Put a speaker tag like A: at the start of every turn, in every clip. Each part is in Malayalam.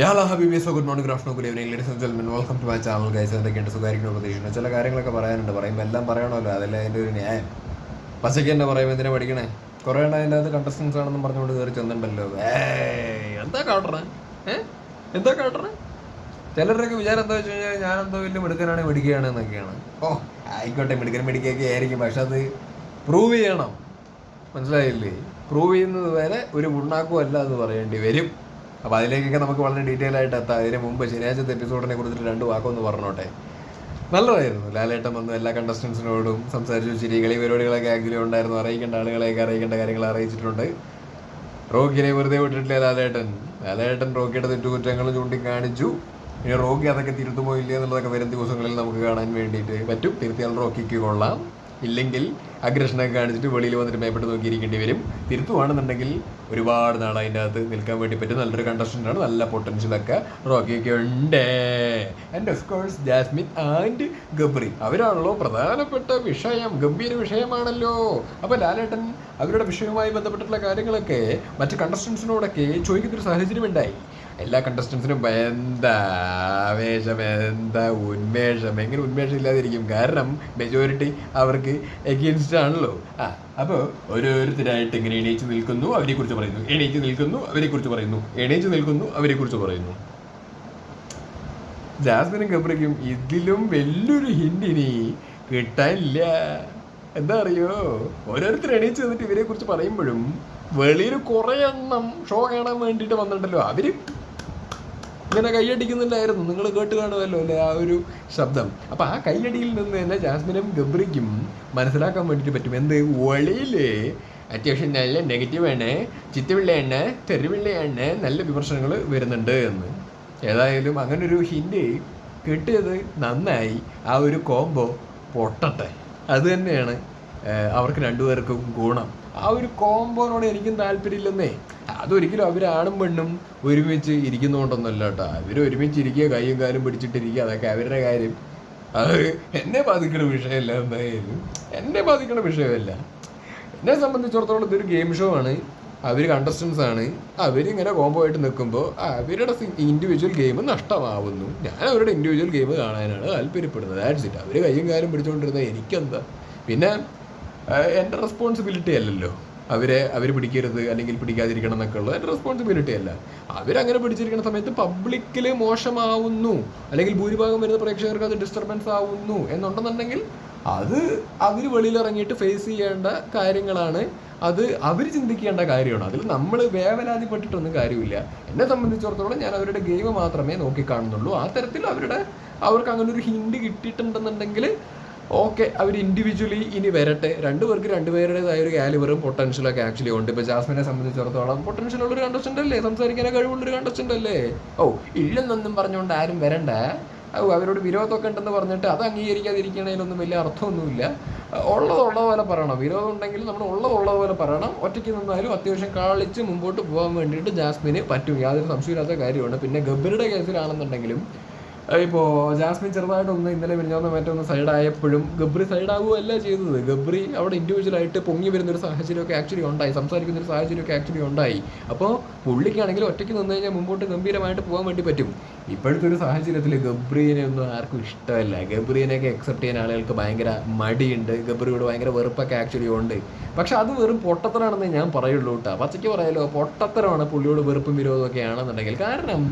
A: യാല ഹബീബി so good morning good afternoon good evening ladies and welcome to my channel guys എന്തൊക്കെയുണ്ട്? സുഖമായിരിക്കും പ്രതീക്ഷിക്കുന്നു. ചില കാര്യങ്ങളൊക്കെ പറയാനുണ്ട്. പറയുമ്പോൾ എല്ലാം പറയണമല്ലോ. അതല്ലേ അതിന്റെ ഒരു ന്യായം. പച്ചയ്ക്ക് തന്നെ പറയുമ്പോൾ എന്തിനാ പഠിക്കണേ? കുറേ എണ്ണം അതിന്റെ അത് കണ്ടസ്റ്റൻസ് ആണെന്നും പറഞ്ഞുകൊണ്ട് കയറി ചെന്നിട്ടുണ്ടല്ലോ എന്താ കാട്ടണേ? ഏഹ് എന്താ കാട്ടണേ? ചിലരുടെയൊക്കെ വിചാരം എന്താ വെച്ച് കഴിഞ്ഞാൽ ഞാനെന്തോ വലിയ മിടുക്കനാണ് മിടിക്കുകയാണ് എന്നൊക്കെയാണ്. ഓ ആയിക്കോട്ടെ മിടുക്കൻ മിടിക്കുകയൊക്കെ ആയിരിക്കും. പക്ഷെ അത് പ്രൂവ് ചെയ്യണം. മനസ്സിലായില്ലേ? പ്രൂവ് ചെയ്യുന്നത് വരെ ഒരു മുണ്ണാക്കും എന്ന് പറയേണ്ടി വരും. അപ്പോൾ അതിലേക്കൊക്കെ നമുക്ക് വളരെ ഡീറ്റെയിൽ ആയിട്ട് എത്താം. അതിന് മുമ്പ് ശനിയാഴ്ചത്തെ എപ്പിസോഡിനെ കുറിച്ചിട്ട് രണ്ട് വാക്കൊന്ന് പറഞ്ഞോട്ടെ? നല്ലതായിരുന്നു. ലാലേട്ടൻ വന്നു എല്ലാ കണ്ടസ്റ്റൻസിനോടും സംസാരിച്ചു. ചിരി കളി പരിപാടികളൊക്കെ ആക്ച്വലി ഉണ്ടായിരുന്നു. അറിയിക്കേണ്ട ആളുകളെയൊക്കെ അറിയിക്കേണ്ട കാര്യങ്ങൾ അറിയിച്ചിട്ടുണ്ട്. റോക്കിനെ വെറുതെ വിട്ടിട്ടില്ല ലാലേട്ടൻ. ലാലേട്ടൻ റോക്കിയുടെ തെറ്റുകുറ്റങ്ങൾ ചൂണ്ടിക്കാണിച്ചു. ഇനി റോക്കി അതൊക്കെ തിരുത്തുമോ ഇല്ല എന്നുള്ളതൊക്കെ വരും ദിവസങ്ങളിൽ നമുക്ക് കാണാൻ വേണ്ടിയിട്ട് പറ്റും. തിരുത്തിയാൽ റോക്കിക്ക് കൊള്ളാം. ഇല്ലെങ്കിൽ അഗ്രഷനൊക്കെ കാണിച്ചിട്ട് വെളിയിൽ വന്നിട്ട് മേപ്പെട്ട് നോക്കിയിരിക്കേണ്ടി വരും. തിരുത്തുവാണെന്നുണ്ടെങ്കിൽ ഒരുപാട് നാൾ അതിന്റെ അകത്ത് നിൽക്കാൻ വേണ്ടി പറ്റും. നല്ലൊരു ആണ്. നല്ല പൊട്ടൻഷ്യലൊക്കെ റോക്കിയൊക്കെ ഉണ്ട്. And of course Jasmine and Gabri അവരാണല്ലോ പ്രധാനപ്പെട്ട വിഷയം. ഗംഭീര വിഷയമാണല്ലോ. അപ്പോൾ ലാലേട്ടൻ അവരുടെ വിഷയവുമായി ബന്ധപ്പെട്ടിട്ടുള്ള കാര്യങ്ങളൊക്കെ മറ്റ് കണ്ടസ്റ്റൻസിനോടൊക്കെ ചോദിക്കുന്നൊരു സാഹചര്യം ഉണ്ടായി. എല്ലാ കണ്ടസ്റ്റൻസിനും എന്താ ആവേശം എന്താ ഉന്മേഷം. എങ്ങനെ ഉന്മേഷം ഇല്ലാതിരിക്കും? കാരണം മെജോറിറ്റി അവർക്ക് എഗെയിൻസ്റ്റ് ആണല്ലോ. ആ അപ്പോൾ ഓരോരുത്തരായിട്ട് ഇങ്ങനെ എണീച്ച് നിൽക്കുന്നു അവരെ കുറിച്ച് പറയുന്നു. എണീച്ച് നിൽക്കുന്നു അവരെ കുറിച്ച് പറയുന്നു. എണീച്ച് നിൽക്കുന്നു അവരെ കുറിച്ച് പറയുന്നു. ജാസ്മിനും ഗബ്രിക്കും ഇതിലും വലിയൊരു ഹിന്റിനി കിട്ടാനില്ല. എന്താ അറിയോ? ഓരോരുത്തർ എണീച്ച് നിന്നിട്ട് ഇവരെ കുറിച്ച് പറയുമ്പോഴും വെളിയിൽ കുറെ എണ്ണം ഷോ കാണാൻ വേണ്ടിയിട്ട് വന്നിട്ടുണ്ടല്ലോ. അവർ ഇങ്ങനെ കൈയടിക്കുന്നുണ്ടായിരുന്നു. നിങ്ങൾ കേട്ട് കാണുമല്ലോ അല്ലേ ആ ഒരു ശബ്ദം. അപ്പൊ ആ കൈയടിയിൽ നിന്ന് തന്നെ ജാസ്മിനും ഗബ്രിക്കും മനസ്സിലാക്കാൻ വേണ്ടിയിട്ട് പറ്റും. എന്ത്? വെളിയിൽ അത്യാവശ്യം നല്ല നെഗറ്റീവാണ് ചിത്തപിള്ളയാണ് തെരുവിള്ളയാണ് നല്ല വിമർശനങ്ങൾ വരുന്നുണ്ട് എന്ന്. ഏതായാലും അങ്ങനെ ഒരു ഹിന്റ് കിട്ടിയത് നന്നായി. ആ ഒരു കോംബോ പൊട്ടട്ടെ. അത് തന്നെയാണ് അവർക്ക് രണ്ടുപേർക്കും ഗുണം. ആ ഒരു കോംബോനോട് എനിക്കും താല്പര്യമില്ലെന്നേ. അതൊരിക്കലും അവരാണും പെണ്ണും ഒരുമിച്ച് ഇരിക്കുന്നോണ്ടൊന്നല്ല കേട്ടോ. അവർ ഒരുമിച്ച് ഇരിക്കുക കൈയും കാലും പിടിച്ചിട്ടിരിക്കുക അതൊക്കെ അവരുടെ കാര്യം. അത് എന്നെ ബാധിക്കുന്ന വിഷയമല്ല എന്തായാലും. എന്നെ ബാധിക്കുന്ന വിഷയമല്ല. എന്നെ സംബന്ധിച്ചിടത്തോളം ഇതൊരു ഗെയിം ഷോ ആണ്. അവർ കണ്ടസ്റ്റൻസ് ആണ്. അവരിങ്ങനെ കോംബോ ആയിട്ട് നിൽക്കുമ്പോൾ അവരുടെ ഇൻഡിവിജ്വൽ ഗെയിം നഷ്ടമാവുന്നു. ഞാൻ അവരുടെ ഇൻഡിവിജ്വൽ ഗെയിം കാണാനാണ് താല്പര്യപ്പെടുന്നത്. ഇറ്റ് അവർ കൈയും കാലും പിടിച്ചുകൊണ്ടിരുന്നത് എനിക്കെന്താ? പിന്നെ എന്റെ റെസ്പോൺസിബിലിറ്റി അല്ലല്ലോ. അവരെ അവർ പിടിക്കരുത് അല്ലെങ്കിൽ പിടിക്കാതിരിക്കണം എന്നൊക്കെ ഉള്ളത് എന്റെ റെസ്പോൺസിബിലിറ്റി അല്ല. അവരങ്ങനെ പിടിച്ചിരിക്കുന്ന സമയത്ത് പബ്ലിക്കിൽ മോശമാവുന്നു. അല്ലെങ്കിൽ ഭൂരിഭാഗം വരുന്ന പ്രേക്ഷകർക്ക് അത് ഡിസ്റ്റർബൻസ് ആവുന്നു എന്നുണ്ടെന്നുണ്ടെങ്കിൽ അത് അവർ വെളിയിലിറങ്ങിയിട്ട് ഫേസ് ചെയ്യേണ്ട കാര്യങ്ങളാണ്. അത് അവർ ചിന്തിക്കേണ്ട കാര്യമാണ്. അതിൽ നമ്മൾ വേവലാതിപ്പെട്ടിട്ടൊന്നും കാര്യമില്ല. എന്നെ സംബന്ധിച്ചിടത്തോളം ഞാൻ അവരുടെ ഗെയിം മാത്രമേ നോക്കിക്കാണുന്നുള്ളൂ. ആ തരത്തിൽ അവരുടെ അവർക്ക് അങ്ങനെ ഒരു ഹിന്റ് കിട്ടിയിട്ടുണ്ടെന്നുണ്ടെങ്കിൽ ഓക്കെ അവർ ഇൻഡിവിജ്വലി ഇനി വരട്ടെ. രണ്ടുപേർക്ക് രണ്ടുപേരുടേതായ ഒരു കാലിബറും പൊട്ടൻഷ്യലൊക്കെ ആക്ച്വലി ഉണ്ട്. ഇപ്പോൾ ജാസ്മിനെ സംബന്ധിച്ചിടത്തോളം പൊട്ടൻഷ്യൽ ഉള്ളൊരു കണ്ടസ്റ്റന്റ് അല്ലേ? സംസാരിക്കാനേ കഴിവുള്ളൊരു കണ്ടസ്റ്റന്റ് അല്ലേ? ഓ ഇല്ലെന്നൊന്നും പറഞ്ഞുകൊണ്ട് ആരും വരണ്ട. അവരോട് വിരോധമൊക്കെ ഉണ്ടെന്ന് പറഞ്ഞിട്ട് അത് അംഗീകരിക്കാതിരിക്കണതിലൊന്നും വലിയ അർത്ഥമൊന്നുമില്ല. ഉള്ളതുള്ള പോലെ പറയണം. വിരോധം ഉണ്ടെങ്കിൽ നമ്മൾ ഉള്ളതുള്ള പോലെ പറയണം. ഒറ്റയ്ക്ക് നിന്നാലും അത്യാവശ്യം കളിച്ച് മുമ്പോട്ട് പോകാൻ വേണ്ടിയിട്ട് ജാസ്മിന് പറ്റും. യാതൊരു സംശയമില്ലാത്ത കാര്യമാണ്. പിന്നെ ഗബ്ബറുടെ കേസിലാണെന്നുണ്ടെങ്കിലും ഇപ്പോൾ ജാസ്മിൻ ചെറുതായിട്ടൊന്ന് ഇന്നലെ മിനിഞ്ഞാന്ന് മറ്റൊന്ന് സൈഡായപ്പോഴും ഗബ്രി സൈഡാവുകയല്ല ചെയ്തത്. ഗബ്രി അവിടെ ഇൻഡിവിജ്വലായിട്ട് പൊങ്ങി വരുന്നൊരു സാഹചര്യമൊക്കെ ആക്ച്വലി ഉണ്ടായി. സംസാരിക്കുന്ന ഒരു സാഹചര്യമൊക്കെ ആക്ച്വലി ഉണ്ടായി. അപ്പോൾ പുള്ളിക്കാണെങ്കിൽ ഒറ്റയ്ക്ക് നിന്ന് കഴിഞ്ഞാൽ മുമ്പോട്ട് ഗംഭീരമായിട്ട് പോകാൻ വേണ്ടി പറ്റും. ഇപ്പോഴത്തെ ഒരു സാഹചര്യത്തിൽ ഗബ്രീനെ ഒന്നും ആർക്കും ഇഷ്ടമല്ല. ഗബ്രീനെയൊക്കെ അക്സെപ്റ്റ് ചെയ്യാൻ ആളുകൾക്ക് ഭയങ്കര മടിയുണ്ട്. ഗബ്രിയോട് ഭയങ്കര വെറുപ്പൊക്കെ ആക്ച്വലി ഉണ്ട്. പക്ഷെ അത് വെറും പൊട്ടത്തരാണെന്ന് ഞാൻ പറയുള്ളൂ കേട്ടോ. പച്ചയ്ക്ക് പറയാലോ പൊട്ടത്തരമാണ് പുള്ളിയോട് വെറുപ്പും വിരോധമൊക്കെ ആണെന്നുണ്ടെങ്കിൽ. കാരണം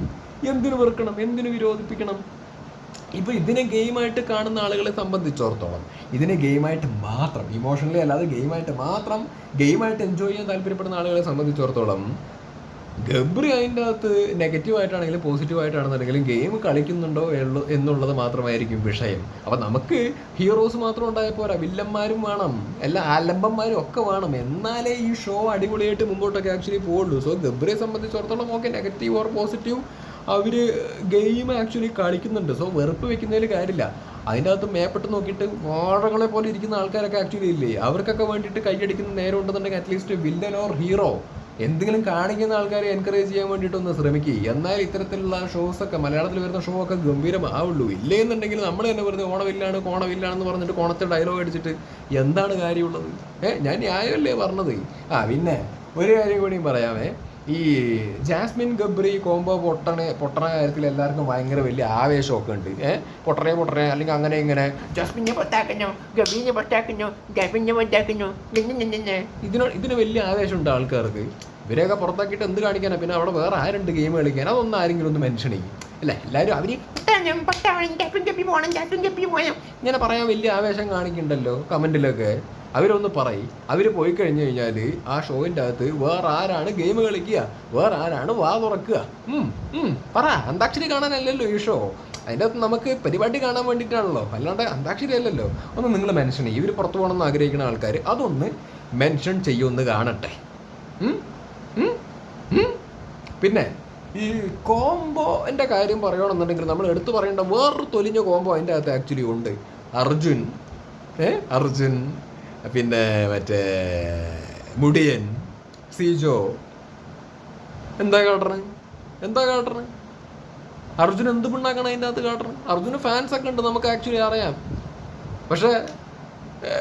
A: എന്തിനു വെറുക്കണം? എന്തിനു വിരോധിപ്പിക്കണം? ഇപ്പൊ ഇതിനെ ഗെയിമായിട്ട് കാണുന്ന ആളുകളെ സംബന്ധിച്ചിടത്തോളം ഇതിനെ ഗെയിമായിട്ട് മാത്രം ഇമോഷണലി അല്ലാതെ ഗെയിമായിട്ട് മാത്രം ഗെയിമായിട്ട് എൻജോയ് ചെയ്യാൻ താല്പര്യപ്പെടുന്ന ആളുകളെ സംബന്ധിച്ചിടത്തോളം ഗബ്രി അതിന്റെ അകത്ത് നെഗറ്റീവായിട്ടാണെങ്കിലും ആയിട്ടാണെങ്കിലും പോസിറ്റീവ് ആയിട്ടാണെന്നുണ്ടെങ്കിലും ഗെയിം കളിക്കുന്നുണ്ടോ എന്നുള്ളത് മാത്രമായിരിക്കും വിഷയം. അപ്പം നമുക്ക് ഹീറോസ് മാത്രം ഉണ്ടായ പോരാ. വില്ലന്മാരും വേണം. എല്ലാ ആലംബന്മാരും ഒക്കെ വേണം. എന്നാലേ ഈ ഷോ അടിപൊളിയായിട്ട് മുമ്പോട്ടൊക്കെ ആക്ച്വലി പോകുള്ളൂ സോ ഗബ്രിയെ സംബന്ധിച്ചിടത്തോളം ഓക്കെ നെഗറ്റീവ് ഓർ പോസിറ്റീവ് അവർ ഗെയിം ആക്ച്വലി കളിക്കുന്നുണ്ട്. സോ വെറുപ്പ് വെക്കുന്നതിൽ കാര്യമില്ല. അതിന്റെ അകത്ത് മേപ്പെട്ട് നോക്കിയിട്ട് വാഴകളെ പോലെ ഇരിക്കുന്ന ആൾക്കാരൊക്കെ ആക്ച്വലി ഇല്ലേ? അവർക്കൊക്കെ വേണ്ടിയിട്ട് കൈയടിക്കുന്ന നേരം ഉണ്ടെന്നുണ്ടെങ്കിൽ അറ്റ്ലീസ്റ്റ് വില്ലൻ ഓർ ഹീറോ എന്തെങ്കിലും കാണിക്കുന്ന ആൾക്കാരെ എൻകറേജ് ചെയ്യാൻ വേണ്ടിയിട്ടൊന്ന് ശ്രമിക്കുക എന്നാൽ ഇത്തരത്തിലുള്ള ഷോസ് ഒക്കെ മലയാളത്തിൽ വരുന്ന ഷോ ഒക്കെ ഗംഭീരമാവുള്ളൂ. ഇല്ലേ എന്നുണ്ടെങ്കിൽ നമ്മൾ തന്നെ വെറുതെ ഓണവില്ലാണ് കോണവില്ലാണെന്ന് പറഞ്ഞിട്ട് കോണത്തെ ഡയലോഗ് അടിച്ചിട്ട് എന്താണ് കാര്യമുള്ളത്? ഏഹ് ഞാൻ ന്യായമല്ലേ പറഞ്ഞത്? ആ പിന്നെ ഒരു കാര്യം കൂടി പറയാമേ. ഈ ജാസ്മിൻ ഗബ്രി കോംബോ പൊട്ടണ പൊട്ടണ കാര്യത്തിൽ എല്ലാവർക്കും ഭയങ്കര വലിയ ആവേശമൊക്കെ ഉണ്ട്. ഏഹ് പൊട്ടണേ പൊട്ടണേ അല്ലെങ്കിൽ അങ്ങനെ ഇങ്ങനെ.
B: ജാസ്മിനെ പൊട്ടാക്കുന്നു ഗബീനെ പൊട്ടാക്കുന്നു ഗബിനെ പൊട്ടാക്കുന്നു
A: ഇതിന് ഇതിന് വലിയ ആവേശമുണ്ട് ആൾക്കാർക്ക്. ഇവരെയൊക്കെ പുറത്താക്കിയിട്ട് എന്ത് കാണിക്കാനാ? പിന്നെ അവിടെ വേറെ ആരുണ്ട് ഗെയിം കളിക്കാൻ? അതൊന്നും ആരെങ്കിലും ഒന്ന് മെൻഷൻ ചെയ്യും. അല്ല? എല്ലാവരും
B: പോകണം
A: ഇങ്ങനെ പറയാൻ വലിയ ആവേശം കാണിക്കണ്ടല്ലോ കമന്റിലൊക്കെ അവരൊന്ന് പറയും. അവർ പോയി കഴിഞ്ഞു കഴിഞ്ഞാൽ ആ ഷോയിന്റെ അകത്ത് വേറെ ആരാണ് ഗെയിം കളിക്കുക? വേറെ ആരാണ് വാ തുറക്കുക? പറ. അന്താക്ഷരി കാണാനല്ലല്ലോ ഈ ഷോ. അതിന്റെ അകത്ത് നമുക്ക് പരിപാടി കാണാൻ വേണ്ടിയിട്ടാണല്ലോ. അല്ലാണ്ട് അന്താക്ഷരി അല്ലല്ലോ. ഒന്ന് നിങ്ങൾ മെൻഷൻ ചെയ്യും. ഇവർ പുറത്തു പോകണമെന്ന് ആഗ്രഹിക്കുന്ന ആൾക്കാർ അതൊന്ന് മെൻഷൻ ചെയ്യുമെന്ന് കാണട്ടെ? പിന്നെ ഈ കോംബോന്റെ കാര്യം പറയുകയാണെന്നുണ്ടെങ്കിൽ നമ്മൾ എടുത്തു പറയേണ്ട വേറൊരു തൊലിഞ്ഞ കോംബോ അതിന്റെ അകത്ത് ആക്ച്വലി ഉണ്ട്. അർജുൻ. ഏ? അർജുൻ. പിന്നെ മറ്റേ മുടിയൻ സീജോ. എന്താ കാട്ടണേ? എന്താ കാട്ടണേ? അർജുൻ എന്ത് പിണ്ണാക്കണം അതിന്റെ അകത്ത് കാട്ടണം? അർജുന് ഫാൻസ് ഒക്കെ ഉണ്ട് നമുക്ക് ആക്ച്വലി അറിയാം. പക്ഷേ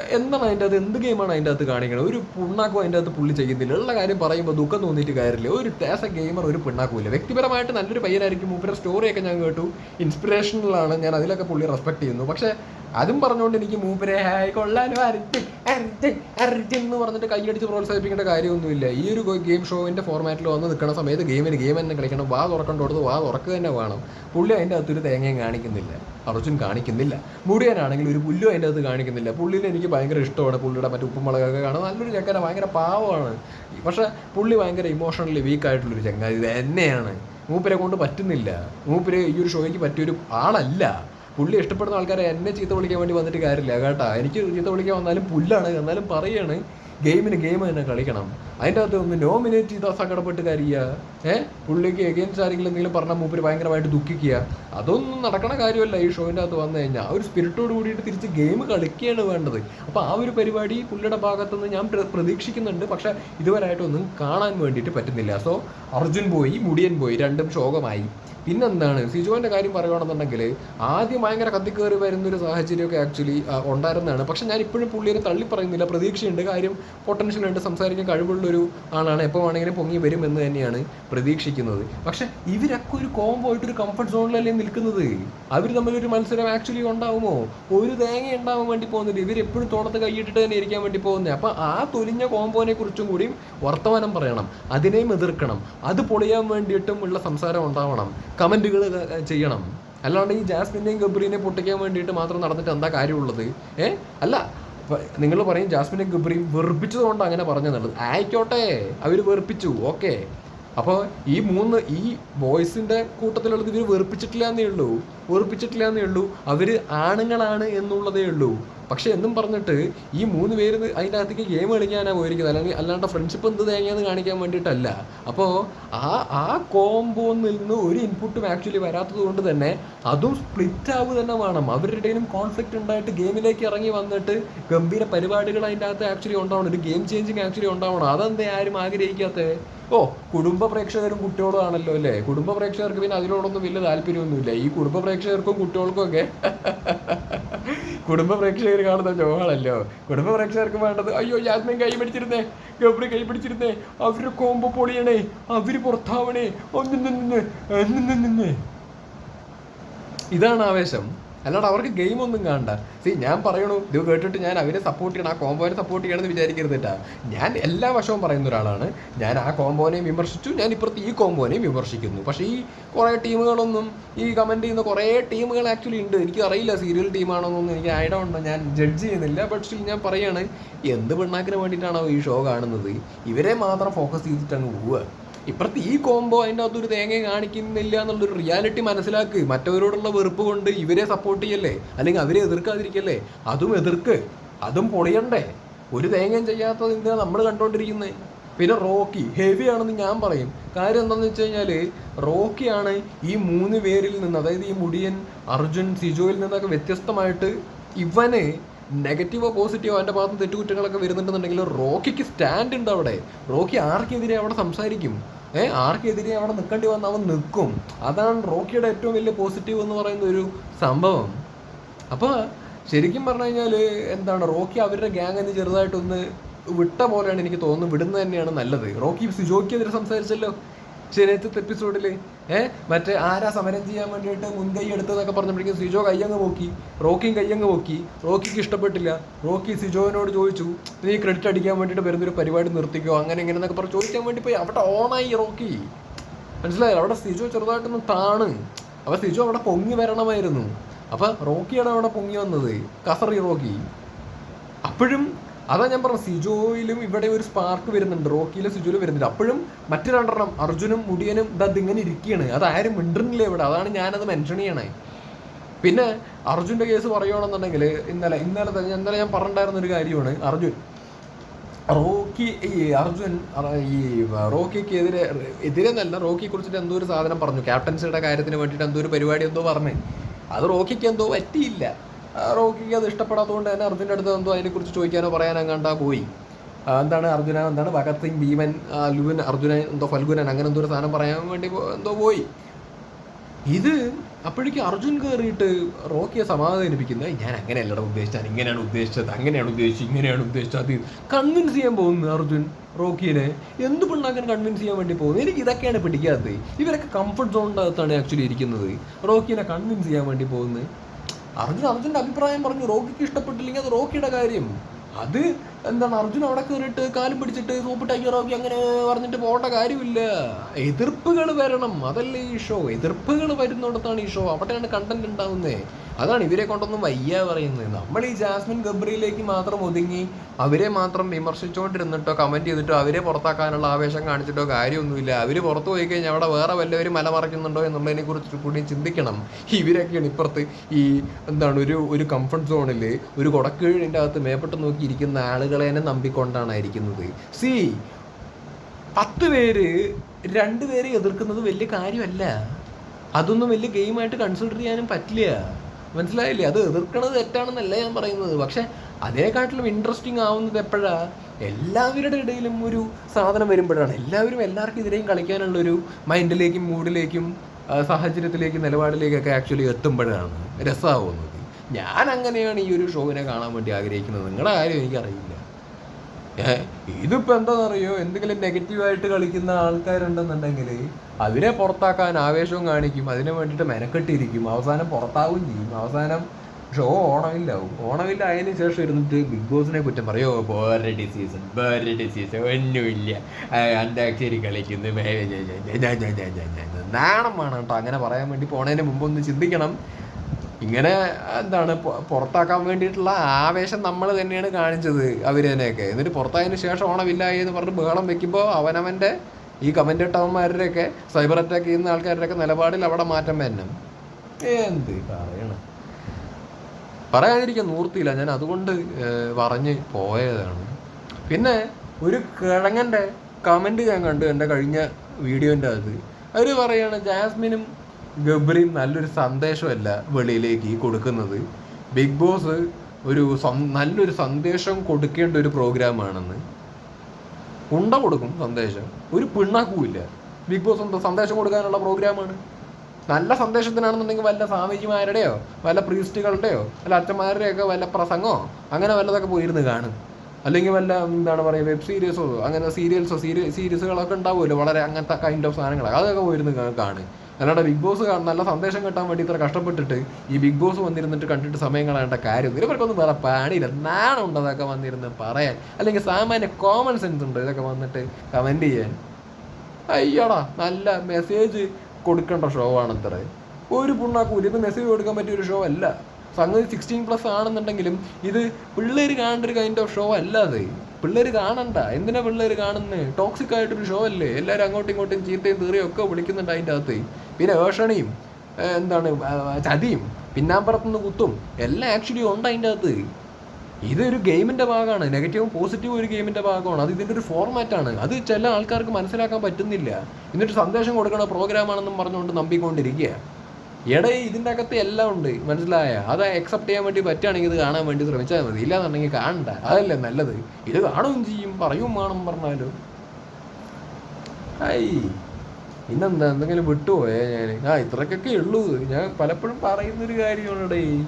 A: എന്താണ് അതിന്റെ അകത്ത് എന്ത് ഗെയിമാണ് അതിന്റെ അകത്ത് കാണിക്കുന്നത് ഒരു പിണ്ണാക്കും അതിന്റെ അകത്ത് പുള്ളി ചെയ്യുന്നില്ല ഉള്ള കാര്യം പറയുമ്പോൾ ദുഃഖം തോന്നിയിട്ട് കാര്യമില്ല. ഒരു എ ഗെയിമർ ഒരു പിണ്ണാക്കുമില്ല വ്യക്തിപരമായിട്ട് നല്ലൊരു പയ്യനായിരിക്കും. മൂപ്പരുടെ സ്റ്റോറിയൊക്കെ ഞാൻ കേട്ടു. ഇൻസ്പിറേഷണലാണ് ഞാൻ അതിലൊക്കെ പുള്ളി റെസ്പെക്ട് ചെയ്യുന്നു. പക്ഷേ അതും പറഞ്ഞുകൊണ്ട് എനിക്ക് മൂപ്പരെ ഹായ് കൊള്ളാനോ അർജുൻ അർജുൻ അർജുൻ എന്ന് പറഞ്ഞിട്ട് കൈയടിച്ച് പ്രോത്സാഹിപ്പിക്കേണ്ട കാര്യമൊന്നുമില്ല. ഈ ഒരു ഗെയിം ഷോവിന്റെ ഫോർമാറ്റിൽ വന്ന് നിൽക്കുന്ന സമയത്ത് ഗെയിമിന് ഗെയിം തന്നെ കളിക്കണം. വാ തുറക്കേണ്ടടുത്ത് വാ തുറക്കുക തന്നെ വേണം. പുള്ളി അതിന്റെ അകത്തൊരു തേങ്ങയും കാണിക്കുന്നില്ല. അർജുൻ കാണിക്കുന്നില്ല. മുടിയനാണെങ്കിൽ ഒരു പുല്ലും അതിന്റെ അകത്ത് കാണിക്കുന്നില്ല. പുള്ളിനെ എനിക്ക് ഭയങ്കര ഇഷ്ടമാണ്. പുള്ളിയുടെ മറ്റു ഉപ്പുമുളകൊക്കെ കാണാൻ നല്ലൊരു ചെക്കന ഭയങ്കര പാവമാണ്. പക്ഷേ പുള്ളി ഭയങ്കര ഇമോഷണലി വീക്കായിട്ടുള്ളൊരു ചെങ്ങ ഇത് തന്നെയാണ്. മൂപ്പരെ കൊണ്ട് പറ്റുന്നില്ല. മൂപ്പര് ഈ ഒരു ഷോയ്ക്ക് പറ്റിയൊരു ആളല്ല. പുള്ളി ഇഷ്ടപ്പെടുന്ന ആൾക്കാരെ എന്നെ ചീത്ത വിളിക്കാൻ വേണ്ടി വന്നിട്ട് കാര്യമില്ല കേട്ടോ. എനിക്ക് ചീത്ത വിളിക്കാൻ വന്നാലും പുല്ലാണ് എന്നാലും പറയാണ്. ഗെയിമിന് ഗെയിം തന്നെ കളിക്കണം. അതിന്റെ അകത്ത് ഒന്ന് നോമിനേറ്റ് ചെയ്താൽ സങ്കടപ്പെട്ട് കാര്യ. ഏഹ് പുള്ളിക്ക് എഗെയിൻസ്റ്റ് ആരെങ്കിലും എന്തെങ്കിലും പറഞ്ഞാൽ മൂപ്പര് ഭയങ്കരമായിട്ട് ദുഃഖിക്കുക. അതൊന്നും നടക്കണ കാര്യമല്ല ഈ ഷോയിന്റെ അകത്ത് വന്നു കഴിഞ്ഞാൽ ആ ഒരു സ്പിരിറ്റോട് കൂടിയിട്ട് തിരിച്ച് ഗെയിം കളിക്കുകയാണ് വേണ്ടത്. അപ്പോൾ ആ ഒരു പരിപാടി പുള്ളിയുടെ ഭാഗത്തുനിന്ന് ഞാൻ പ്ര- പ്രതീക്ഷിക്കുന്നുണ്ട്. പക്ഷേ ഇതുവരായിട്ടൊന്നും കാണാൻ വേണ്ടിയിട്ട് പറ്റുന്നില്ല. സോ അർജുൻ പോയി മുടിയൻ പോയി രണ്ടും ശോകമായി. പിന്നെന്താണ്? സിജുവിന്റെ കാര്യം പറയുകയാണെന്നുണ്ടെങ്കിൽ ആദ്യം ഭയങ്കര കത്തിക്കേറി വരുന്നൊരു സാഹചര്യമൊക്കെ ആക്ച്വലി ഉണ്ടായിരുന്നതാണ്. പക്ഷെ ഞാൻ ഇപ്പോഴും പുള്ളിയെ തള്ളി പറയുന്നില്ല പ്രതീക്ഷയുണ്ട്. കാര്യം പൊട്ടൻഷ്യൽ ഉണ്ട് സംസാരിക്കാൻ കഴിവുള്ളൊരു ആളാണ് എപ്പോൾ വേണമെങ്കിലും പൊങ്ങി വരും എന്ന് തന്നെയാണ് പ്രതീക്ഷിക്കുന്നത്. പക്ഷേ ഇവരൊക്കെ ഒരു കോംബോ ആയിട്ട് ഒരു കംഫർട്ട് സോണിലല്ലേ നിൽക്കുന്നത്? അവർ തമ്മിലൊരു മത്സരം ആക്ച്വലി ഉണ്ടാവുമോ? ഒരു തേങ്ങ ഉണ്ടാവാൻ വേണ്ടി പോകുന്നില്ല. ഇവർ എപ്പോഴും തോട്ടത്ത് കൈയിട്ടിട്ട് തന്നെ ഇരിക്കാൻ വേണ്ടി പോകുന്നത് അപ്പം ആ തൊലിഞ്ഞ കോംബോനെ കുറിച്ചും കൂടിയും വർത്തമാനം പറയണം. അതിനെയും എതിർക്കണം. അത് പൊളിയാൻ വേണ്ടിയിട്ടും ഉള്ള സംസാരം ഉണ്ടാവണം. കമന്റുകൾ ചെയ്യണം. അല്ലാണ്ട് ഈ ജാസ്മിന്റെയും ഗബ്രീനെ പൊട്ടിക്കാൻ വേണ്ടിയിട്ട് മാത്രം നടന്നിട്ട് എന്താ കാര്യമുള്ളത്? ഏ? അല്ല നിങ്ങൾ പറയും ജാസ്മിനും ഗബ്രിയും വെറുപ്പിച്ചതുകൊണ്ട് അങ്ങനെ പറഞ്ഞെന്നുള്ളത് ആയിക്കോട്ടെ അവർ വെറുപ്പിച്ചു. ഓക്കെ. അപ്പോൾ ഈ മൂന്ന് ഈ ബോയ്സിന്റെ കൂട്ടത്തിലുള്ളത് ഇവർ വെറുപ്പിച്ചിട്ടില്ല എന്നേ ഉള്ളൂ. വെറുപ്പിച്ചിട്ടില്ല എന്നേ ഉള്ളൂ. അവർ ആണുങ്ങളാണ് എന്നുള്ളതേ ഉള്ളൂ. പക്ഷെ എന്നും പറഞ്ഞിട്ട് ഈ മൂന്ന് പേര് അതിന്റെ അകത്തേക്ക് ഗെയിം കളിക്കാനാണ് പോയിരിക്കുന്നത്. അല്ലെങ്കിൽ അല്ലാണ്ട് ഫ്രണ്ട്ഷിപ്പ് എന്ത് തേങ്ങയെന്ന് കാണിക്കാൻ വേണ്ടിയിട്ടല്ല. അപ്പോൾ ആ ആ കോംബോയിൽ നിന്ന് ഒരു ഇൻപുട്ടും ആക്ച്വലി വരാത്തത് കൊണ്ട് തന്നെ അതും സ്പ്ലിറ്റ് ആവുക തന്നെ വേണം. അവരുടെ ഇടയിലും കോൺഫ്ലിക്റ്റ് ഉണ്ടായിട്ട് ഗെയിമിലേക്ക് ഇറങ്ങി വന്നിട്ട് ഗംഭീര പരിപാടികൾ അതിന്റെ അകത്ത് ആക്ച്വലി ഉണ്ടാവണം. ഒരു ഗെയിം ചേഞ്ചിങ് ആക്ച്വലി ഉണ്ടാവണം. അതെന്തേ ആരും ആഗ്രഹിക്കാത്തത് ഓ കുടുംബ പ്രേക്ഷകരും കുട്ടികളും ആണല്ലോ അല്ലേ? കുടുംബ പ്രേക്ഷകർക്ക് പിന്നെ അതിനോടൊന്നും വലിയ താല്പര്യമൊന്നുമില്ല. ഈ കുടുംബ പ്രേക്ഷകർക്കും കുട്ടികൾക്കും ഒക്കെ കുടുംബ പ്രേക്ഷകർ കാണുന്ന ജോകളല്ലോ കുടുംബ പ്രേക്ഷകർക്ക് വേണ്ടത് അയ്യോ ജാസ്മിൻ കൈ പിടിച്ചിരുന്നേ ഗബ്രി കൈ പിടിച്ചിരുന്നേ അവർ കോമ്പോ പൊളിയണേ അവർ പുറത്താവണേ ഒന്ന് നിന്ന് നിന്ന്. ഇതാണ് ആവേശം. അല്ലാണ്ട് അവർക്ക് ഗെയിം ഒന്നും കാണണ്ട. സി ഞാൻ പറയണു ഇത് കേട്ടിട്ട് ഞാൻ അവരെ സപ്പോർട്ട് ചെയ്യണം ആ കോമ്പോനെ സപ്പോർട്ട് ചെയ്യണമെന്ന് വിചാരിക്കരുത് കേട്ടാ ഞാൻ എല്ലാ വശവും പറയുന്ന ഒരാളാണ്. ഞാൻ ആ കോമ്പോനെയും വിമർശിച്ചു. ഞാൻ ഇപ്പുറത്ത് ഈ കോമ്പോനെയും വിമർശിക്കുന്നു. പക്ഷേ ഈ കുറേ ടീമുകളൊന്നും ഈ കമന്റ് ചെയ്യുന്ന കുറേ ടീമുകൾ ആക്ച്വലി ഉണ്ട്. എനിക്ക് അറിയില്ല സീരിയൽ ടീമാണോന്നൊന്നും എനിക്ക് ഐഡിയ ഉണ്ടോ? ഞാൻ ജഡ്ജ് ചെയ്യുന്നില്ല. ബട്ട് സ്റ്റിൽ ഞാൻ പറയാണ് എന്ത് പെണ്ണാക്കിന് വേണ്ടിയിട്ടാണോ ഈ ഷോ കാണുന്നത്? ഇവരെ മാത്രം ഫോക്കസ് ചെയ്തിട്ട് പോവുക. ഇപ്പുറത്ത് ഈ കോംബോ അതിന്റെ അകത്ത് ഒരു തേങ്ങ കാണിക്കുന്നില്ല എന്നുള്ളൊരു റിയാലിറ്റി മനസ്സിലാക്ക്. മറ്റവരോടുള്ള വെറുപ്പ് കൊണ്ട് ഇവരെ സപ്പോർട്ട് ചെയ്യല്ലേ? അല്ലെങ്കിൽ അവരെ എതിർക്കാതിരിക്കല്ലേ? അതും എതിർക്ക്. അതും പൊളിയണ്ടേ. ഒരു തേങ്ങയും ചെയ്യാത്തത് എന്തിനാണ് നമ്മൾ കണ്ടുകൊണ്ടിരിക്കുന്നത് പിന്നെ റോക്കി ഹെവി ആണെന്ന് ഞാൻ പറയും. കാര്യം എന്താണെന്ന് വെച്ച് കഴിഞ്ഞാൽ റോക്കിയാണ് ഈ മൂന്ന് പേരിൽ നിന്ന് അതായത് ഈ മുടിയൻ അർജുൻ സിജോയിൽ നിന്നൊക്കെ വ്യത്യസ്തമായിട്ട് ഇവന് നെഗറ്റീവോ പോസിറ്റീവോ അവന്റെ ഭാഗത്ത് തെറ്റുകുറ്റങ്ങളൊക്കെ വരുന്നുണ്ടെന്നുണ്ടെങ്കിൽ റോക്കിക്ക് സ്റ്റാൻഡ് ഉണ്ട് അവിടെ. റോക്കി ആർക്കെതിരെ അവിടെ സംസാരിക്കും? ഏ ആർക്കെതിരെ അവിടെ നിൽക്കേണ്ടി വന്ന് അവൻ നിൽക്കും? അതാണ് റോക്കിയുടെ ഏറ്റവും വലിയ പോസിറ്റീവ് എന്ന് പറയുന്ന ഒരു സംഭവം. അപ്പോൾ ശരിക്കും പറഞ്ഞു കഴിഞ്ഞാൽ എന്താണ് റോക്കി അവരുടെ ഗ്യാങ് എന്ന് ചെറുതായിട്ടൊന്ന് വിട്ട പോലെയാണ് എനിക്ക് തോന്നുന്നത് വിടുന്നത് തന്നെയാണ് നല്ലത്. റോക്കി സിജോയ്ക്കെതിരെ സംസാരിച്ചല്ലോ? ശനിയത്തെ എപ്പിസോഡിൽ ഏഹ് മറ്റേ ആരാ സമരം ചെയ്യാൻ വേണ്ടിയിട്ട് മുൻകൈ എടുത്തതൊക്കെ പറഞ്ഞപ്പോഴേക്കും സിജോ കയ്യങ്ങ് പോക്കി. റോക്കിയും കയ്യങ്ങ് പോക്കി. റോക്കിക്ക് ഇഷ്ടപ്പെട്ടില്ല. റോക്കി സിജോവിനോട് ചോദിച്ചു നീ ക്രെഡിറ്റ് അടിക്കാൻ വേണ്ടിയിട്ട് വരുന്നൊരു പരിപാടി നിർത്തിക്കോ? അങ്ങനെ ഇങ്ങനെ എന്നൊക്കെ പറഞ്ഞ് ചോദിക്കാൻ വേണ്ടി പോയി. അവിടെ ഓണായി റോക്കി. മനസ്സിലായോ? അവിടെ സിജോ ചെറുതായിട്ടൊന്ന് താണ്. അപ്പൊ സിജോ അവിടെ പൊങ്ങി വരണമായിരുന്നു. അപ്പൊ റോക്കിയാണ് അവിടെ പൊങ്ങി വന്നത്. കസറി റോക്കി. അപ്പോഴും അതാ ഞാൻ പറഞ്ഞു സിജോയിലും ഇവിടെ ഒരു സ്പാർക്ക് വരുന്നുണ്ട് റോക്കിയിലും സിജോയിലും വരുന്നുണ്ട്. അപ്പോഴും മറ്റു രണ്ടെണ്ണം അർജുനും മുടിയനും ഇതാ ഇങ്ങനെ ഇരിക്കുകയാണ്. അതാരും ആരും മിണ്ടുന്നില്ല ഇവിടെ അതാണ് ഞാനത് മെൻഷൻ ചെയ്യണേ. പിന്നെ അർജുന്റെ കേസ് പറയുകയാണെന്നുണ്ടെങ്കിൽ ഇന്നലെ ഇന്നലെ തന്നെ ഇന്നലെ ഞാൻ പറഞ്ഞിട്ടുണ്ടായിരുന്ന ഒരു കാര്യമാണ് അർജുൻ. റോക്കി ഈ അർജുൻ ഈ റോക്കിക്ക് എതിരെ എന്നല്ല റോക്കിയെ കുറിച്ചിട്ട് എന്തോ ഒരു സാധനം പറഞ്ഞു. ക്യാപ്റ്റൻസിയുടെ കാര്യത്തിന് വേണ്ടിയിട്ട് എന്തോ ഒരു പരിപാടി എന്തോ പറഞ്ഞു. അത് റോക്കിക്ക് എന്തോ പറ്റിയില്ല. റോക്കിക്ക് അത് ഇഷ്ടപ്പെടാത്തതുകൊണ്ട് തന്നെ അർജുന്റെ അടുത്ത് എന്തോ അതിനെക്കുറിച്ച് ചോദിക്കാനോ പറയാനോ കണ്ടാ പോയി. എന്താണ് അർജുന? എന്താണ് ഭഗത് സിംഗ് ഭീമൻ ലുവൻ അർജുനൻ എന്തോ ഫൽഗുനൻ അങ്ങനെ എന്തോ ഒരു സാധനം പറയാൻ വേണ്ടി എന്തോ പോയി. ഇത് അപ്പോഴേക്കും അർജുൻ കയറിയിട്ട് റോക്കിയെ സമാധാനിപ്പിക്കുന്നത് ഞാൻ അങ്ങനെയല്ലട ഉദ്ദേശിച്ചത്. ഇങ്ങനെയാണ് ഉദ്ദേശിച്ചത്. അങ്ങനെയാണ് ഉദ്ദേശിച്ചത്. ഇങ്ങനെയാണ് ഉദ്ദേശിച്ചത്. അത് കൺവിൻസ് ചെയ്യാൻ പോകുന്നു അർജുൻ റോക്കിനെ. എന്ത് പിണ്ണാക്കാൻ കൺവിൻസ് ചെയ്യാൻ വേണ്ടി പോകുന്നത്? എനിക്ക് ഇതൊക്കെയാണ് പിടിക്കാത്തത്. ഇവരൊക്കെ കംഫർട്ട് സോണിന്റെ അകത്താണ് ആക്ച്വലി ഇരിക്കുന്നത്. റോക്കിനെ കൺവിൻസ് ചെയ്യാൻ വേണ്ടി പോകുന്നത്. അർജുൻ അർജുന്റെ അഭിപ്രായം പറഞ്ഞു റോക്കിക്ക് ഇഷ്ടപ്പെട്ടില്ലെങ്കിൽ അത് റോക്കിയുടെ കാര്യം. അത് എന്താണ് അർജുൻ അവിടെ കയറിയിട്ട് കാലും പിടിച്ചിട്ട് സൂപ്പിട്ടാക്കി റോക്കി അങ്ങനെ പറഞ്ഞിട്ട് പോകേണ്ട കാര്യമില്ല. എതിർപ്പുകൾ വരണം അതല്ലേ ഈ ഷോ എതിർപ്പുകൾ വരുന്നിടത്താണ് ഈ ഷോ അവിടെയാണ് കണ്ടന്റ് ഉണ്ടാവുന്നത് അതാണ് ഇവരെ കൊണ്ടൊന്നും വയ്യ പറയുന്നത്. നമ്മൾ ഈ ജാസ്മിൻ ഗബ്രിയിലേക്ക് മാത്രം ഒതുങ്ങി അവരെ മാത്രം വിമർശിച്ചുകൊണ്ടിരുന്നിട്ടോ കമന്റ് ചെയ്തിട്ടോ അവരെ പുറത്താക്കാനുള്ള ആവേശം കാണിച്ചിട്ടോ കാര്യമൊന്നുമില്ല. അവർ പുറത്തു പോയി കഴിഞ്ഞാൽ അവിടെ വേറെ വല്ലവരും മല മറയ്ക്കുന്നുണ്ടോ എന്നുള്ളതിനെ കുറിച്ച് കൂടി ചിന്തിക്കണം. ഇവരൊക്കെയാണ് ഇപ്പുറത്ത് ഈ എന്താണ് ഒരു ഒരു കംഫർട്ട് സോണിൽ ഒരു കൊടക്കീഴിന്റെ അകത്ത് മേപ്പെട്ട് നോക്കിയിരിക്കുന്ന ആളുകളെ തന്നെ നമ്പിക്കൊണ്ടാണ് ഇരിക്കുന്നത് സി പത്ത് പേര് രണ്ട് പേരെ എതിർക്കുന്നത് വലിയ കാര്യമല്ല. അതൊന്നും വലിയ ഗെയിമായിട്ട് കൺസിഡർ ചെയ്യാനും പറ്റില്ല. മനസ്സിലായില്ലേ? അത് എതിർക്കണത് തെറ്റാണെന്നല്ല ഞാൻ പറയുന്നത്. പക്ഷെ അതേക്കാട്ടിലും ഇൻട്രസ്റ്റിംഗ് ആവുന്നത് എപ്പോഴാ? എല്ലാവരുടെ ഇടയിലും ഒരു സാധനം വരുമ്പോഴാണ്. എല്ലാവരും എല്ലാവർക്കും എതിരെയും കളിക്കാനുള്ളൊരു മൈൻഡിലേക്കും മൂഡിലേക്കും സാഹചര്യത്തിലേക്കും നിലപാടിലേക്കൊക്കെ ആക്ച്വലി എത്തുമ്പോഴാണ് രസമാവുന്നത് ഞാൻ അങ്ങനെയാണ് ഈ ഒരു ഷോവിനെ കാണാൻ വേണ്ടി ആഗ്രഹിക്കുന്നത്. നിങ്ങളുടെ കാര്യം എനിക്കറിയില്ല. ഇതിപ്പോൾ എന്താണെന്നറിയോ എന്തെങ്കിലും നെഗറ്റീവായിട്ട് കളിക്കുന്ന ആൾക്കാരുണ്ടെന്നുണ്ടെങ്കിൽ അതിനെ പുറത്താക്കാൻ ആവേശവും കാണിക്കും അതിനു വേണ്ടിയിട്ട് മെനക്കെട്ടിരിക്കും അവസാനം പുറത്താവും ചെയ്യും അവസാനം ഷോ ഓണമില്ലാവും ഓണമില്ലായതിനു ശേഷം ഇരുന്നിട്ട് ബിഗ് ബോസിനെ കുറ്റം പറയോ വേറെ സീസൺ വേറെ സീസൺ ഒന്നുമില്ല അന്താക്ഷരി കളിക്കുന്നു നാണം വേണം കേട്ടോ അങ്ങനെ പറയാൻ വേണ്ടി പോണതിന് മുമ്പൊന്ന് ചിന്തിക്കണം ഇങ്ങനെ എന്താണ് പുറത്താക്കാൻ വേണ്ടിയിട്ടുള്ള ആവേശം നമ്മൾ തന്നെയാണ് കാണിച്ചത് അവരതിനെയൊക്കെ എന്നിട്ട് പുറത്തായതിനു ശേഷം ഓണമില്ലായി എന്ന് പറഞ്ഞ് ബഹളം വെക്കുമ്പോൾ അവനവന്റെ ഈ കമന്റ് ഇട്ടവന്മാരുടെയൊക്കെ സൈബർ അറ്റാക്ക് ചെയ്യുന്ന ആൾക്കാരുടെയൊക്കെ നിലപാടിൽ അവിടെ മാറ്റം വരണം. എന്ത് പറയണം? പറയാതിരിക്കാൻ നിവൃത്തിയില്ല. ഞാൻ അതുകൊണ്ട് പറഞ്ഞ് പോയതാണ്. പിന്നെ ഒരു കിഴങ്ങന്റെ കമന്റ് ഞാൻ കണ്ടു എന്റെ കഴിഞ്ഞ വീഡിയോന്റെ അത്. അവർ പറയാണ് ജാസ്മിനും ഗബ്രിയും നല്ലൊരു സന്ദേശമല്ല വെളിയിലേക്ക് കൊടുക്കുന്നത്. ബിഗ് ബോസ് ഒരു നല്ലൊരു സന്ദേശം കൊടുക്കേണ്ട ഒരു പ്രോഗ്രാമാണെന്ന്. ഉണ്ട കൊടുക്കും സന്ദേശം. ഒരു പിണ്ണാക്കുമില്ല. ബിഗ് ബോസ് എന്താ സന്ദേശം കൊടുക്കാനുള്ള പ്രോഗ്രാമാണ്? നല്ല സന്ദേശത്തിനാണെന്നുണ്ടെങ്കിൽ വല്ല സ്വാമിജിമാരുടെയോ വല്ല പ്രീസ്റ്റുകളുടെയോ വല്ല അച്ഛന്മാരുടെയൊക്കെ വല്ല പ്രസംഗമോ അങ്ങനെ വല്ലതൊക്കെ പോയിരുന്ന് കാണും. അല്ലെങ്കിൽ വല്ല എന്താണ് പറയുക വെബ് സീരീസോ അങ്ങനെ സീരിയൽസോ സീരി സീരീസുകളൊക്കെ ഉണ്ടാവുമല്ലോ. വളരെ അങ്ങനത്തെ കൈൻഡ് ഓഫ് സാധനങ്ങൾ അതൊക്കെ പോയിരുന്ന് കാണും. അല്ലാണ്ട് ബിഗ് ബോസ് നല്ല സന്ദേശം കിട്ടാൻ വേണ്ടി ഇത്ര കഷ്ടപ്പെട്ടിട്ട് ഈ ബിഗ് ബോസ് വന്നിരുന്നിട്ട് കണ്ടിട്ട് സമയം കളയേണ്ട കാര്യം ഇവർക്കൊന്നും വേറെ പാടിയില്ല നാണുണ്ട് അതൊക്കെ വന്നിരുന്ന് പറയാൻ. അല്ലെങ്കിൽ സാമാന്യ കോമൺ സെൻസ് ഉണ്ട് ഇതൊക്കെ വന്നിട്ട് കമന്റ് ചെയ്യാൻ. അയ്യടാ നല്ല മെസ്സേജ് കൊടുക്കേണ്ട ഷോ ആണത്ര ഒരു പുണ്ണാക്കൂല. ഇത് മെസ്സേജ് കൊടുക്കാൻ പറ്റിയ ഒരു ഷോ അല്ല. സംഗതി സിക്സ്റ്റീൻ പ്ലസ് ആണെന്നുണ്ടെങ്കിലും ഇത് പിള്ളേർ കാണേണ്ട ഒരു കൈൻഡ് ഓഫ് ഷോ അല്ല അത്. പിള്ളേർ കാണണ്ട. എന്തിനാ പിള്ളേർ കാണുന്നത് ടോക്സിക് ആയിട്ടൊരു ഷോ അല്ലേ? എല്ലാവരും അങ്ങോട്ടും ഇങ്ങോട്ടും ചീത്തയും തീറിയും ഒക്കെ വിളിക്കുന്നുണ്ട് അതിന്റെ അകത്ത്. പിന്നെ ഏഷണിയും എന്താണ് ചതിയും പിന്നാമ്പുറത്തുനിന്ന് കുത്തും എല്ലാം ആക്ച്വലി ഉണ്ട് അതിന്റെ അകത്ത്. ഇതൊരു ഗെയിമിന്റെ ഭാഗമാണ്. നെഗറ്റീവും പോസിറ്റീവും ഒരു ഗെയിമിന്റെ ഭാഗമാണ്. അത് ഇതിന്റെ ഒരു ഫോർമാറ്റാണ് അത് ചില ആൾക്കാർക്ക് മനസ്സിലാക്കാൻ പറ്റുന്നില്ല. എന്നിട്ട് സന്ദേശം കൊടുക്കണ പ്രോഗ്രാമാണെന്നും പറഞ്ഞുകൊണ്ട് നമ്പിക്കൊണ്ടിരിക്കുക എടേ ഇതിന്റെ അകത്ത് എല്ലാം ഉണ്ട്. മനസ്സിലായ? അത് അക്സെപ്റ്റ് ചെയ്യാൻ വേണ്ടി പറ്റുകയാണെങ്കിൽ ഇത് കാണാൻ വേണ്ടി ശ്രമിച്ചാൽ മതി. ഇല്ലാന്നുണ്ടെങ്കിൽ കാണണ്ട. അതല്ലേ നല്ലത്. ഇത് കാണുകയും ചെയ്യും പറയും വേണം പറഞ്ഞാലും. ഐ പിന്നെന്താ? എന്തെങ്കിലും വിട്ടുപോയേ ഞാൻ? ആ ഇത്രക്കൊക്കെ ഉള്ളൂ. ഞാൻ പലപ്പോഴും പറയുന്നൊരു കാര്യമാണടേ.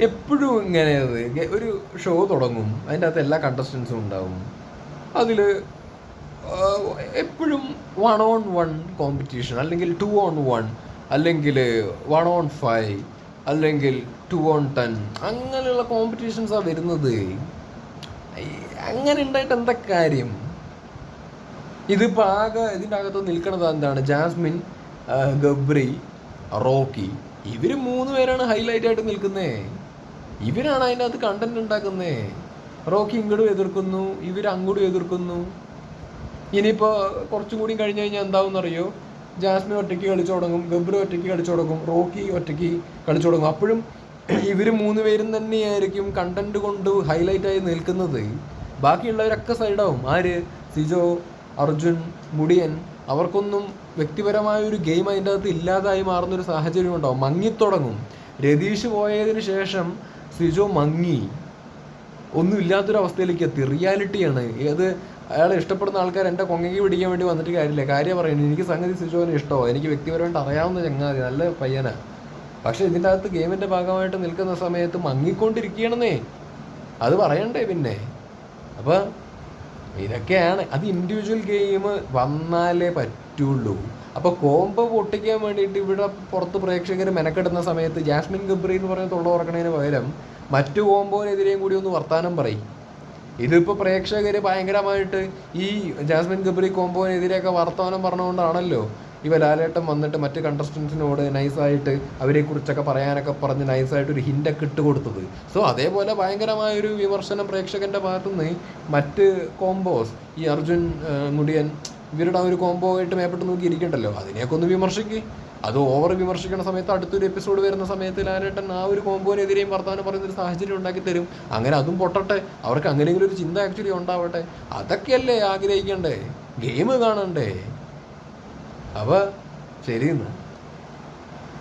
A: എപ്പോഴും ഇങ്ങനെയത് ഒരു ഷോ തുടങ്ങും. അതിന്റെ അകത്ത് എല്ലാ കണ്ടസ്റ്റൻസും ഉണ്ടാവും. അതിൽ എപ്പോഴും വൺ ഓൺ വൺ കോമ്പറ്റീഷൻ അല്ലെങ്കിൽ ടു ഓൺ വൺ അല്ലെങ്കിൽ വൺ ഓൺ ഫൈവ് അല്ലെങ്കിൽ ടു ഓൺ ടെൻ അങ്ങനെയുള്ള കോമ്പറ്റീഷൻസാണ് വരുന്നത്. അങ്ങനെ ഉണ്ടായിട്ട് എന്താ കാര്യം? ഇതിപ്പോൾ ആകെ ഇതിന്റെ അകത്ത് നിൽക്കുന്നത് എന്താണ്? Jasmine Gabri Rocky. ഇവർ മൂന്ന് പേരാണ് ഹൈലൈറ്റ് ആയിട്ട് നിൽക്കുന്നത് ഇവരാണ് അതിന്റെ അകത്ത് കണ്ടന്റ് ഉണ്ടാക്കുന്നത് റോക്കി ഇങ്ങോട്ടും എതിർക്കുന്നു ഇവർ അങ്ങോട്ടും എതിർക്കുന്നു. ഇനിയിപ്പോൾ കുറച്ചും കൂടി കഴിഞ്ഞ് കഴിഞ്ഞാൽ എന്താവും അറിയോ ജാസ്മിൻ ഒറ്റയ്ക്ക് കളിച്ചു തുടങ്ങും ഗബ്ര ഒറ്റയ്ക്ക് കളിച്ചു തുടങ്ങും റോക്കി ഒറ്റയ്ക്ക് കളിച്ചു തുടങ്ങും. അപ്പോഴും ഇവർ മൂന്ന് പേരും തന്നെയായിരിക്കും കണ്ടന്റ് കൊണ്ട് ഹൈലൈറ്റ് ആയി നിൽക്കുന്നത്. ബാക്കിയുള്ളവരൊക്കെ സൈഡാവും ആര്? സിജോ അർജുൻ മുടിയൻ. അവർക്കൊന്നും വ്യക്തിപരമായ ഒരു ഗെയിം അതിന്റെ അകത്ത് ഇല്ലാതായി മാറുന്നൊരു സാഹചര്യം ഉണ്ടാവും. മങ്ങിത്തുടങ്ങും. രതീഷ് പോയതിന് ശേഷം സിജോ മങ്ങി. ഒന്നും അവസ്ഥയിലേക്ക് എത്തി. റിയാലിറ്റിയാണ് ഏത് അയാളെ ഇഷ്ടപ്പെടുന്ന ആൾക്കാർ എന്റെ കൊങ്ങയ്ക്ക് പിടിക്കാൻ വേണ്ടി വന്നിട്ട് കാര്യമില്ല. കാര്യം പറയുന്നത് എനിക്ക് സംഗതി സിജോനെ ഇഷ്ടമോ. എനിക്ക് വ്യക്തിപരമായിട്ട് അറിയാവുന്ന ചങ്ങാതി നല്ല പയ്യനാണ് പക്ഷേ ഇതിന്റെ അകത്ത് ഗെയിമിന്റെ ഭാഗമായിട്ട് നിൽക്കുന്ന സമയത്ത് മങ്ങിക്കൊണ്ടിരിക്കണമെന്നേ അത് പറയണ്ടേ പിന്നെ? അപ്പോൾ ഇതൊക്കെയാണ്. അത് ഇൻഡിവിജ്വൽ ഗെയിം വന്നാലേ പറ്റുള്ളൂ. അപ്പോൾ കോംബോ പൊട്ടിക്കാൻ വേണ്ടിയിട്ട് ഇവിടെ പുറത്ത് പ്രേക്ഷകർ മെനക്കെടുന്ന സമയത്ത് ജാസ്മിൻ ഗബ്രി എന്ന് പറഞ്ഞ തൊള്ള ഉറക്കണതിന് പകരം മറ്റു കോംബോനെതിരെയും കൂടി ഒന്ന് വർത്താനം പറയും. ഇതിപ്പോൾ പ്രേക്ഷകർ ഭയങ്കരമായിട്ട് ഈ ജാസ്മിൻ ഗബ്രി കോമ്പോനെതിരെയൊക്കെ വർത്തമാനം പറഞ്ഞുകൊണ്ടാണല്ലോ ഇവ ലാലേട്ടൻ വന്നിട്ട് മറ്റ് കണ്ടസ്റ്റൻസിനോട് നൈസായിട്ട് അവരെക്കുറിച്ചൊക്കെ പറയാനൊക്കെ പറഞ്ഞ് നൈസായിട്ട് ഒരു ഹിന്റൊക്കെ ഇട്ട് കൊടുത്തത്. സോ അതേപോലെ ഭയങ്കരമായൊരു വിമർശനം പ്രേക്ഷകന്റെ ഭാഗത്തുനിന്ന് മറ്റ് കോംബോസ് ഈ അർജുൻ മുടിയൻ ഇവരുടെ ആ ഒരു കോംബോ ആയിട്ട് മേപ്പെട്ട് നോക്കി ഇരിക്കണ്ടല്ലോ അതിനെയൊക്കെ ഒന്ന് വിമർശിക്ക്. അത് ഓവർ വിമർശിക്കുന്ന സമയത്ത് അടുത്തൊരു എപ്പിസോഡ് വരുന്ന സമയത്ത് ലാലേട്ടൻ ആ ഒരു കോമ്പോനെതിരെയും വർത്തമാനം പറയുന്ന ഒരു സാഹചര്യം ഉണ്ടാക്കി തരും. അങ്ങനെ അതും പൊട്ടട്ടെ. അവർക്ക് അങ്ങനെയെങ്കിലും ഒരു ചിന്ത ആക്ച്വലി ഉണ്ടാവട്ടെ. അതൊക്കെയല്ലേ ആഗ്രഹിക്കണ്ടേ? ഗെയിം കാണണ്ടേ? അപ്പോൾ ശരി എന്നാ